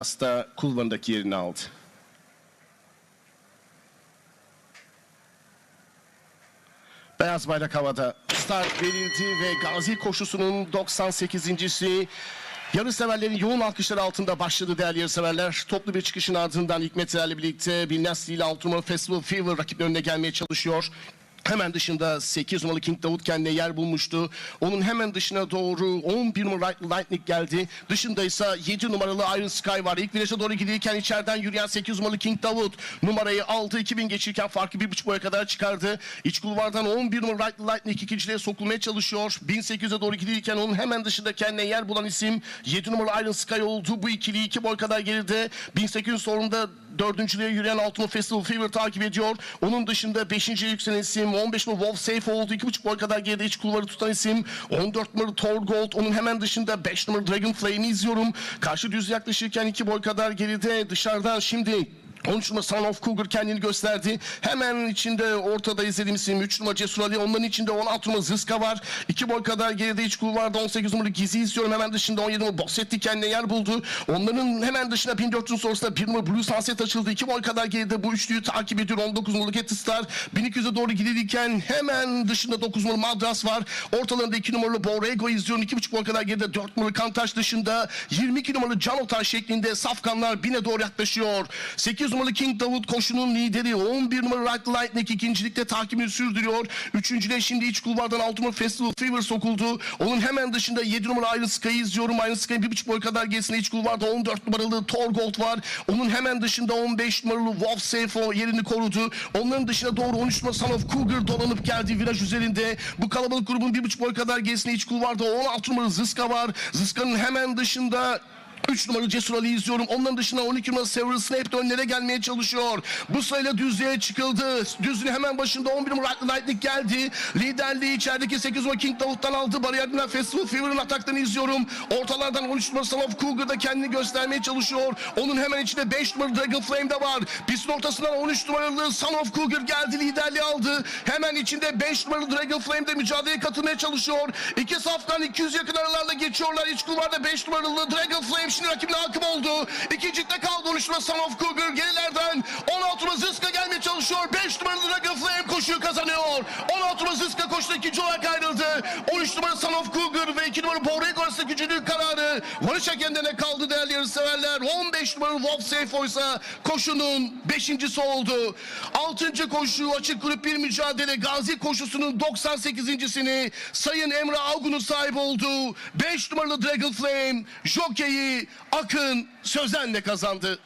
hasta kulvarındaki yerini aldı. Beyaz bayrak havada start verildi ve Gazi koşusunun 98.si Yarışseverlerin yoğun alkışları altında başladı değerli yarışseverler. Toplu bir çıkışın ardından Hikmet ile birlikte bir Nasri ile 6 numaralı Festival Fever rakiplerine gelmeye çalışıyor. Hemen dışında 8 numaralı King Davut kendine yer bulmuştu. Onun hemen dışına doğru 11 numaralı Lightning geldi. Dışında ise 7 numaralı Iron Sky var. İlk viraja doğru giderken içeriden yürüyen 8 numaralı King Davut numarayı aldı. 2000 geçirken farkı 1.5 boya kadar çıkardı. İç kulvardan 11 numaralı Lightning ikinciliğe sokulmaya çalışıyor. 1800'e doğru giderken onun hemen dışında kendine yer bulan isim 7 numaralı Iron Sky oldu. Bu ikili 2 boy kadar geride. 1800 sonunda dördüncülüğe yürüyen Altın Festival Fever takip ediyor. Onun dışında 5. yükselen isim 15 numaralı Wolf Safe oldu. 2,5 boy kadar geride iç kulvarı tutan isim 14 numaralı Torgold. Onun hemen dışında 5 numaralı Dragon Flame'i izliyorum. Karşı düz yaklaşırken 2 boy kadar geride dışarıdan şimdi 13 numara Son of Cougar kendini gösterdi. Hemen içinde ortada izlediğimiz isim 3 numara Cesur Ali. Onların içinde 16 numara Zıska var. 2 boy kadar geride iç kulvarda 18 numara Gizi izliyorum. Hemen dışında 17 numara Bossetti kendine yer buldu. Onların hemen dışında 1400 sonrasında 1 numara Blue Sunset açıldı. 2 boy kadar geride bu üçlüyü takip ediyor. 19 numaralı Cat Star. 1200'e doğru gidilirken hemen dışında 9 numaralı Madras var. Ortalarında 2 numaralı Borrego izliyorum. 2,5 boy kadar geride 4 numaralı Kantaş dışında 22 numaralı Canotan şeklinde safkanlar bine doğru yaklaşıyor. 8 numaralı King Davut koşunun lideri 11 numaralı Right Lightning ikincilikte takibini sürdürüyor. Üçüncüde şimdi iç kulvardan 6 numaralı Festival Fever sokuldu. Onun hemen dışında 7 numaralı Iron Sky'ı izliyorum. Iron Sky 1,5 boy kadar gerisinde iç kulvarda 14 numaralı Torgold var. Onun hemen dışında 15 numaralı Wolf Safe o yerini korudu. Onların dışına doğru 13 numaralı Son of Cougar dolanıp geldi viraj üzerinde. Bu kalabalık grubun 1,5 boy kadar gerisinde iç kulvarda 16 numaralı Zıska var. Zıska'nın hemen dışında 3 numaralı Cesur Ali izliyorum. Onların dışında 12 numaralı Severus Snape de önlere gelmeye çalışıyor. Bu sayıyla düzlüğe çıkıldı. Düzlüğün hemen başında 11 numaralı Lightning geldi. Liderliği içerideki 8 numaralı King Davut'tan aldı. Bariyerden Festival Fever'ın ataklarını izliyorum. Ortalardan 13 numaralı Son of Cougar da kendini göstermeye çalışıyor. Onun hemen içinde 5 numaralı Dragon Flame de var. Pistin ortasından 13 numaralı Son of Cougar geldi. Liderliği aldı. Hemen içinde 5 numaralı Dragon Flame de mücadeleye katılmaya çalışıyor. İki safkan 200 yakın aralarla geçiyorlar. İç kulvarda 5 numaralı Dragon Flame şimdi rakibine hakim oldu. İkincilikte kaldı 13 numaralı Son of Cougar. Gerilerden 16 numaralı Zıska gelmeye çalışıyor. 5 numaralı Dragon Flame koşuyu kazanıyor. 16 numaralı Zıska koşuda ikinci olarak ayrıldı. 13 numaralı Son of Cougar ve 2 numaralı Borrego arasında gücünün kararı. Varış hakemlerine kaldı değerli yarışseverler. 15 numaralı Wolf Safe oysa koşunun 5.si oldu. 6. koşu açık grup bir mücadele. Gazi koşusunun 98.sini Sayın Emre Algun'un sahip olduğu 5 numaralı Dragon Flame jokeyi Akın Sözen'le kazandı.